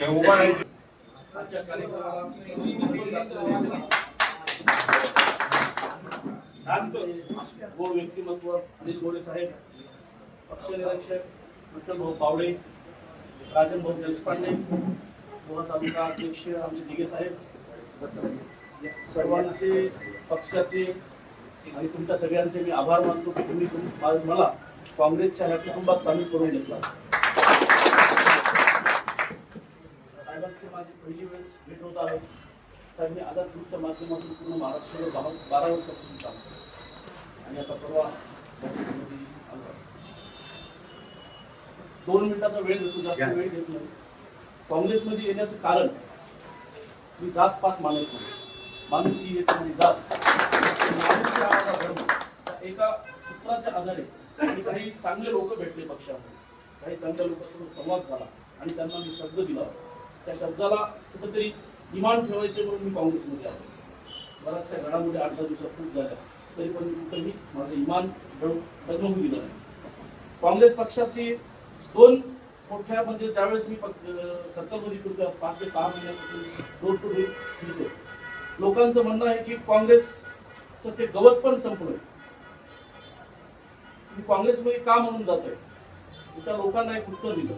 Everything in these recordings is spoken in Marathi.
उभा राहायचे शांत. गोड व्यक्तिमत्व अनिल गोडे साहेब पक्ष निरीक्षक विठ्ठल पावडे राजनभाऊ देशपांडे गोवा तालुका अध्यक्ष आमचे दिघे साहेब सर्वांचे पक्षाचे आणि तुमच्या सगळ्यांचे मी आभार मानतो की तुम्ही तुम- मला काँग्रेसच्या ह्या कुटुंबात सामील करून घेतला. साहेबांची माझी पहिली वेळेस भेट होत आहे. तर मी आझाद ग्रुपच्या माध्यमातून पूर्ण महाराष्ट्रावर बारा बारा वर्षापासून काम करतो. आणि आता परवा. दोन मिनिटाचा वेळ देतो जास्त वेळ देत नाही. काँग्रेसमध्ये येण्याचं कारण मी जात पात मानत नाही. माणूस ही एक माझी जात धर्म. एका सूत्राच्या आधारे आणि काही चांगले लोक भेटले पक्षामध्ये. काही चांगल्या लोकांसोबत संवाद झाला आणि त्यांना मी शब्द दिला. त्या शब्दाला कुठंतरी इमान ठेवायचे म्हणून मी काँग्रेसमध्ये आलो. बऱ्याचशा घडामोडी आठ दहा दिवसात खूप झाल्या. तरी पण मी माझं इमान डगमगू दिलं नाही. काँग्रेस पक्षाची दोन मोठ्या म्हणजे ज्यावेळेस मी सत्तामध्ये अं, पाच ते सहा महिन्यापासून डोर टू डोर फिरतो लोकांचं म्हणणं आहे की काँग्रेसचं ते गवत पण संपलंय. मी काँग्रेसमध्ये का म्हणून जात आहे त्या लोकांना एक उत्तर दिलं.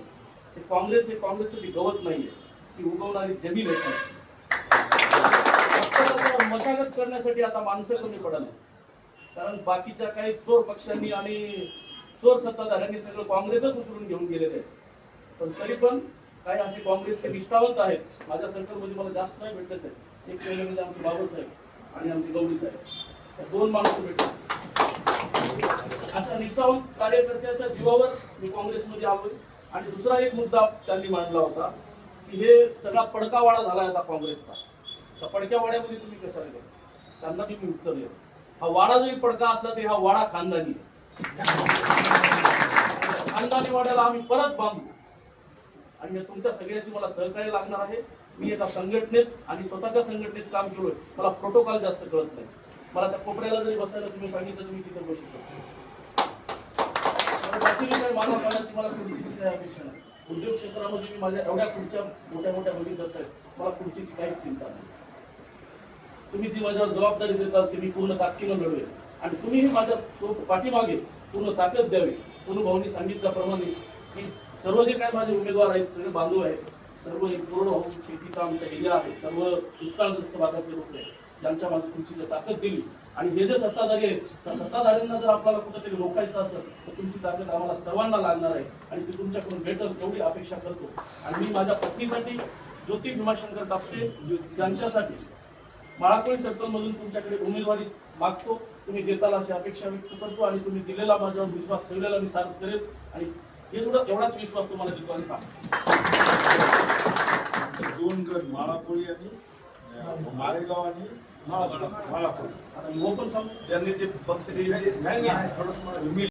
ते काँग्रेस हे काँग्रेसचं ते गवत नाहीये. ती उगवणारी जमीन आहे. मशागत करण्यासाठी आता माणसं कमी पडत कारण बाकीच्या काही चोर पक्षांनी आणि चोर सत्ताधाऱ्यांनी सगळं काँग्रेसच उचलून घेऊन गेलेले आहेत. पण तरी पण काही असे काँग्रेसचे निष्ठावंत आहेत. माझ्या सरकारमध्ये मला जास्त नाही भेटत आहे. एक म्हणजे आमचे बाबासाहेब आणि आमचे गौरी साहेब. दोन माणसं भेटले. अशा निष्ठावंत कार्यकर्त्याच्या जीवावर मी काँग्रेसमध्ये आलोय. आणि दुसरा एक मुद्दा त्यांनी मांडला होता. हे सगळा पडकावाडा झाला आता काँग्रेसचा. तर पडक्या वाड्यामध्ये तुम्ही कसं गेला? त्यांना मी उत्तर दिलं हा वाडा जरी पडका असला तरी हा वाडा खानदानी आहे. खानदानी वाड्याला आम्ही परत बांधू. आणि या तुमच्या सगळ्याची मला सहकार्य लागणार आहे. मी एका संघटनेत आणि स्वतःच्या संघटनेत काम केलोय. मला प्रोटोकॉल जास्त कळत नाही. मला त्या कोपऱ्याला जरी बसायला तुम्ही सांगितलं तर मी तिथे बसू शकतो. मला कोणाची मला अपेक्षा नाही. उद्योग क्षेत्रामध्ये मी माझ्या एवढ्या खुर्च्या मोठ्या मोठ्या बघितल्याच आहेत मला खुर्चीची काहीच चिंता नाही. तुम्ही जी माझ्यावर जबाबदारी देतात ती मी पूर्ण ताकदीनं लढवेल. आणि तुम्हीही माझ्या पाठीमागे पूर्ण ताकद द्यावी. पूर्ण भाऊनी सांगितल्याप्रमाणे की सर्व जे काय माझे उमेदवार आहेत सगळे बांधव आहेत सर्व एक पूर्ण होऊन शेतीचा आमचा एरिया आहे सर्व दुष्काळग्रस्त भागातले लोक आहेत. ज्यांच्या माझ्या तुमची ताकद दिली आणि हे जे सत्ताधारी आहेत त्या सत्ताधाऱ्यांना जर आपल्याला कुठेतरी रोखायचं असेल तर तुमची ताकद आम्हाला सर्वांना लागणार आहे. आणि ती तुमच्याकडून भेटल एवढी अपेक्षा करतो. आणि मी माझ्या पत्नीसाठी ज्योती भीमाशंकर कापसे यांच्यासाठी माळाकोळी सर्कलमधून तुमच्याकडे उमेदवारी मागतो. तुम्ही देताल अशी अपेक्षा व्यक्त करतो आणि तुम्ही दिलेला माझ्यावर विश्वास ठेवलेला मी सार्थ करेल. आणि हे थोडं एवढाच विश्वास तुम्हाला देतो आणि दोन गट माळाकोळी आणि मारेगाव आणि माळापोळी आता मी हो पण सांगू त्यांनी ते पक्ष